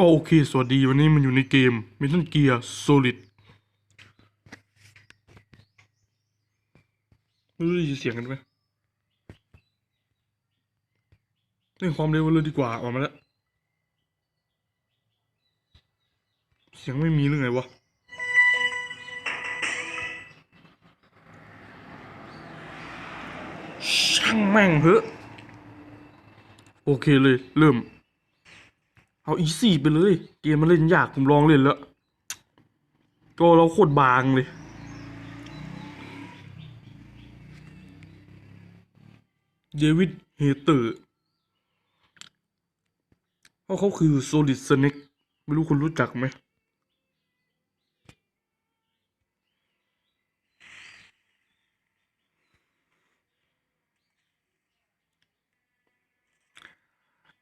ก็โอเค สวัสดีวันนี้มันอยู่ในเกม Metal Gear Solid ไม่รู้ได้ยินเสียงกันไหมเร่งความเร็วเลยดีกว่า ออกมาแล้ว เสียงไม่มีหรือไงวะ ช่างแม่งเถอะ โอเคเลย เริ่ม เอาอีซี่ไปเลย เกมมันเล่นยากผมลองเล่นแล้วก็เราโคตรบางเลยเดวิดเฮเตอร์เพราะเขาคือ Solid Snake ไม่รู้คุณรู้จักไหม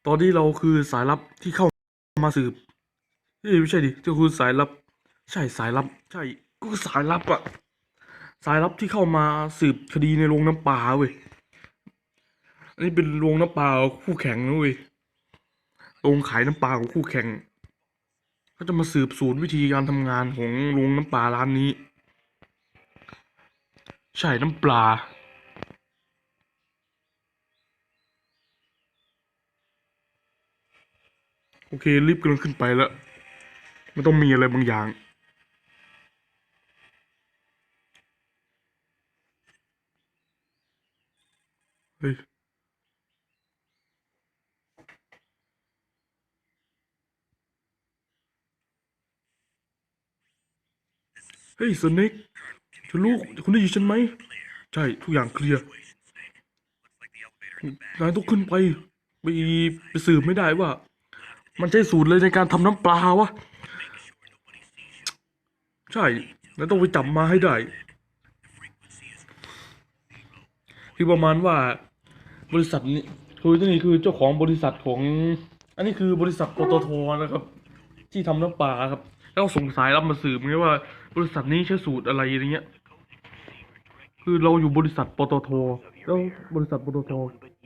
ตอนนี้เราคือสายลับที่เข้า มาสืบเอ้ยไม่ใช่ดิที่คือสายลับ ใช่สายลับ ใช่ก็สายลับอะสายลับที่เข้ามาสืบคดีในโรงน้ำปลาเว้ยอันนี้เป็นโรงน้ำปลาคู่แข่งนะเว้ยโรงขายน้ำปลาของคู่แข่งเขาจะมาสืบสูตรวิธีการทำงานของโรงน้ำปลาร้านนี้ ใช่น้ำปลา โอเครีบกำลังขึ้นไปแล้ว มันต้องมีอะไรบางอย่าง เฮ้ยเฮ้ยสเน็กฉันรู้คุณได้ยินฉันไหม ใช่ ทุกอย่างเคลียร์นายต้องขึ้นไป ไปไปสืบไม่ได้ว่า มันใช่สูตรเลยในการทำน้ำปลาวะ ใช่ แล้วต้องไปจับมาให้ได้คือประมาณว่าบริษัทนี้คือที่นี่คือเจ้าของบริษัทของ อันนี้คือบริษัทปตทนะครับ ที่ทำน้ำปลาครับ แล้วสงสายรับมาสืบไงว่า บริษัทนี้ใช้สูตรอะไรอย่างเงี้ย คือเราอยู่บริษัทปตทแล้วบริษัทปตท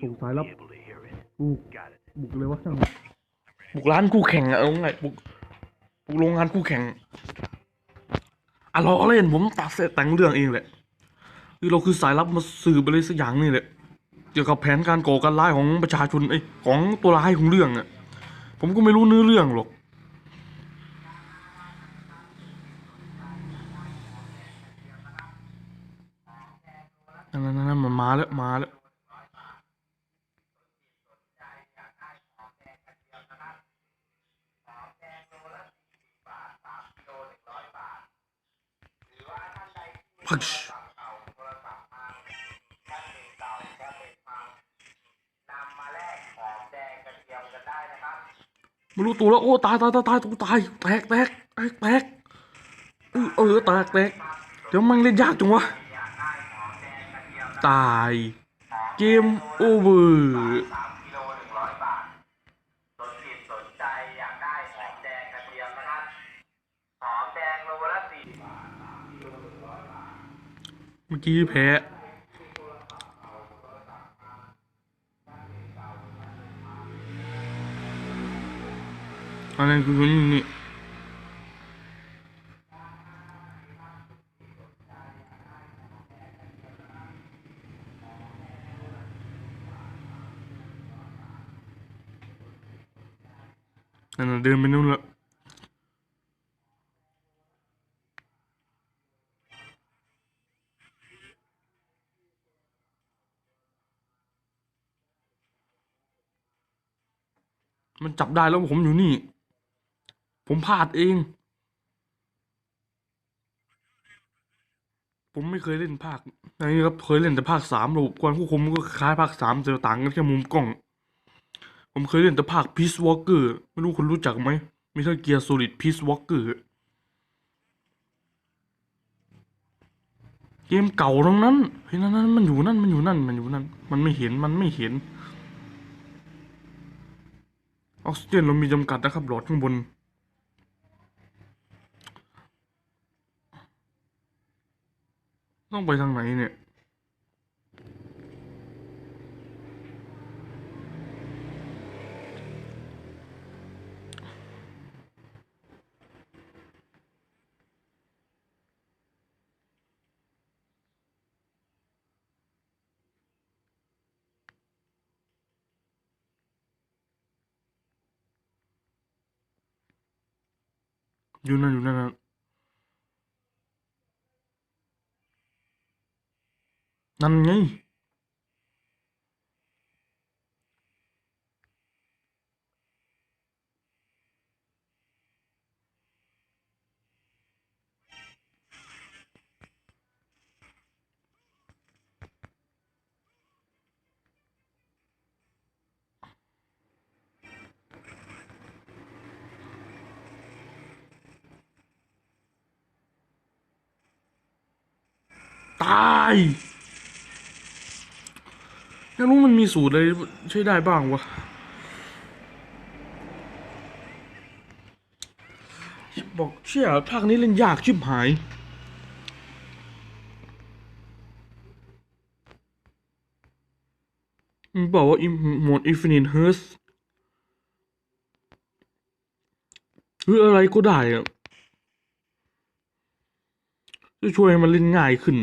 สงสายรับบุกบุกเลยวะช่าง บุกร้านคู่แข่งอะเอาไงบุกบุกโรงงานคู่แข่งอะล้อเล่นผมตัดเสร็จแต่งเรื่องเองแหละคือเราคือสายลับมาสืบอะไรสักอย่างนี่แหละเกี่ยวกับแผนการก่อการร้ายของประชาชนไอ้ของตัวร้ายของเรื่องอะผมก็ไม่รู้เนื้อเรื่องหรอกนั่นนั่นนั่นมันมาแล้วมาแล้ว พัชไม่รู้ตัวแล้ว โอ้ตายตายตายตายตายแตกแตกแตกแตกเออเออแตกแตกเดี๋ยวมันเล่นยากจังวะ ตาย เกมโอเวอร์ เมื่อกี้แพ้อันนั้นคือคนนี้นั่นเดินไปนู่นละ มันจับได้แล้วผมอยู่นี่ ผมพลาดเอง ผมไม่เคยเล่นภาคไหนครับเคยเล่นแต่ภาคสามระบบการควบคุมก็คล้ายภาคสามแต่ต่างกันแค่มุมกล้อง ผมเคยเล่นแต่ภาค Peace Walker ไม่รู้คุณรู้จักไหมมีเท่าเกียร์ Solid Peace Walker เกมเก่าทั้งนั้นเฮ้ยนั่นนั่นมันอยู่นั่นมันอยู่นั่นมันอยู่นั่น มันไม่เห็นมันไม่เห็น ออกซิเจนเรามีจำกัดนะครับหลอดข้างบน ต้องไปทางไหนเนี่ย อยู่นั่นอยู่นั่นนะนั่นไง ตายอยากรู้มันมีสูตรอะไรใช้ได้บ้างวะบอกเชี่ยภาคนี้เล่นยากชิบหายมันบอกว่าโหมด Infinite Hearst หรืออะไรก็ได้อะจะช่วยให้มันเล่นง่ายขึ้น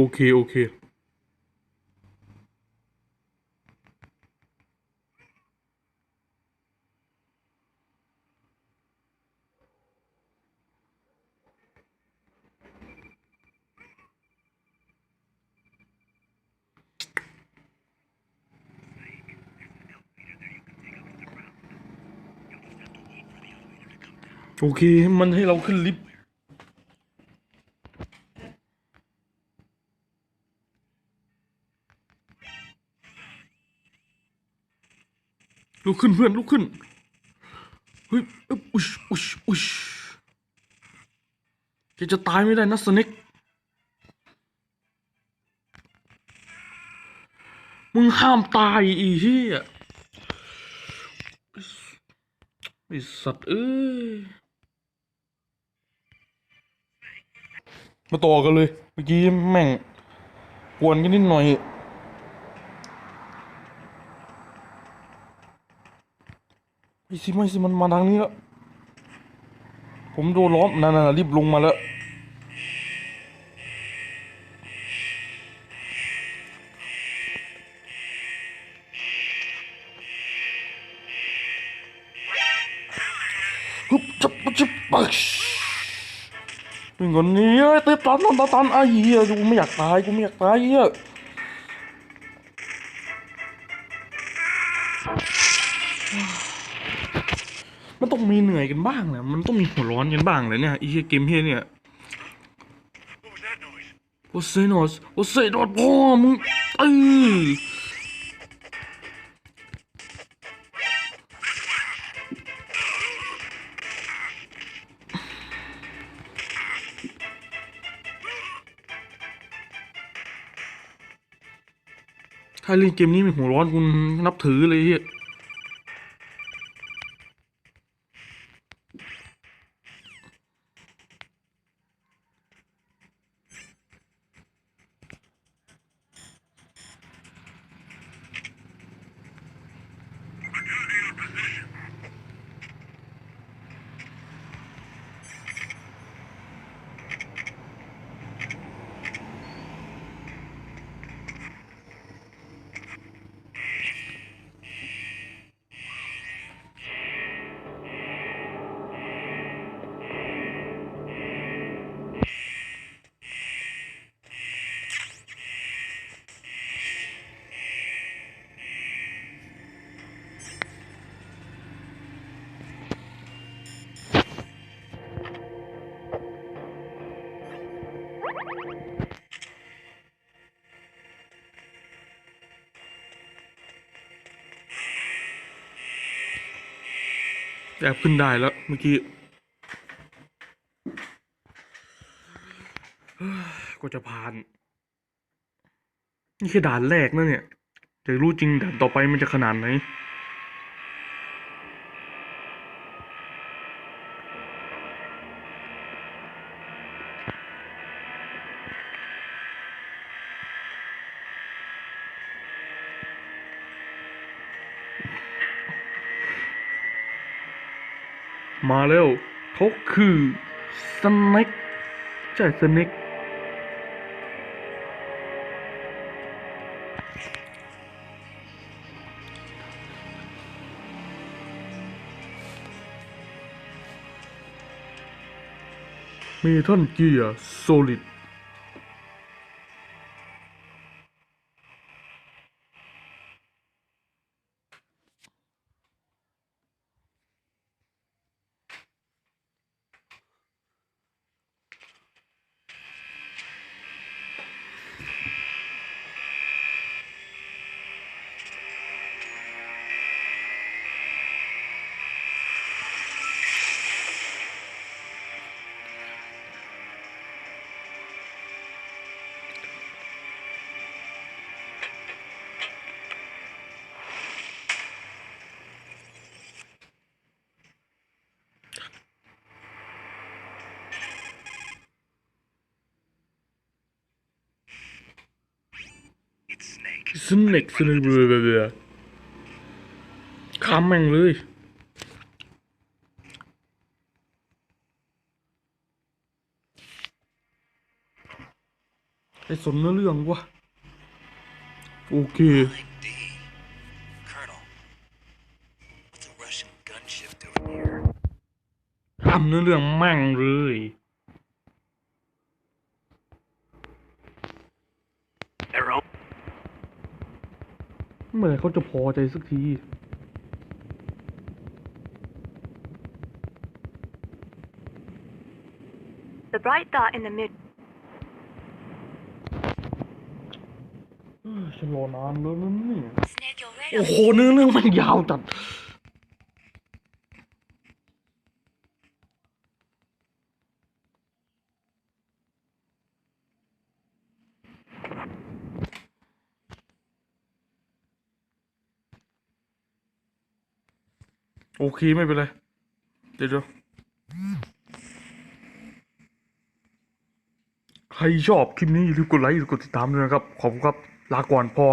โอเค โอเค โอเค มันให้เราขึ้นลิฟต์ ลุกขึ้นเพื่อนลุกขึ้นเฮ้ยอึ๊บอุชอุชอุชแกจะตายไม่ได้นะสเน็กมึงห้ามตายอีเหี้ยไอสัตว์เอ้ยมาต่อกันเลย เมื่อกี้แม่งกวนกันนิดหน่อย ไอ้สิไม่สิมันมาทางนี้แล้วผมโดนล้อมนั่นนรีบลงมาแล้วฮึบจับจับปักมึงคนนี้เตะตันตันตันตันไอ้เหี้ยกูไม่อยากตายกูไม่อยากตายเหี้ย มันต้องมีเหนื่อยกันบ้างแหละมันต้องมีหัวร้อนกันบ้างแหละเนี่ยไอ้เหี้ยเกมเฮียเนี่ยโอเซนอสโอเซนอสพ่อมึงเออถ้าเล่นเกมนี้มีหัวร้อนคุณนับถือเลยเฮีย แอบขึ้นได้แล้วเมื่อกี้ก็จะผ่าน นี่แค่ด่านแรกนะเนี่ยแต่รู้จริงด่านต่อไปมันจะขนาดไหน เขาคือสเน็กใช่สเน็กเมทัลเกียร์โซลิด สเน็กสเน็กเบลอเบลอเบลอข้ามแม่งเลยไอ้สนเนื้อเรื่องวะโอเค Mike D. Colonel, what's a Russian gunship doing here? ข้ามเนื้อเรื่องแม่งเลย เมื่อไหร่เขาจะพอใจสักที The bright dot in the mid เอ้ยฉันรอนานแล้วนะเนี่ย Snake, you're ready. โอ้โหเนื้อเรื่องมันยาวจัด โอเคไม่เป็นไร เดี๋ยวใครชอบคลิปนี้อย่าลืมกดไลค์กดติดตามด้วยนะครับ ขอบคุณครับ ลาก่อนพอ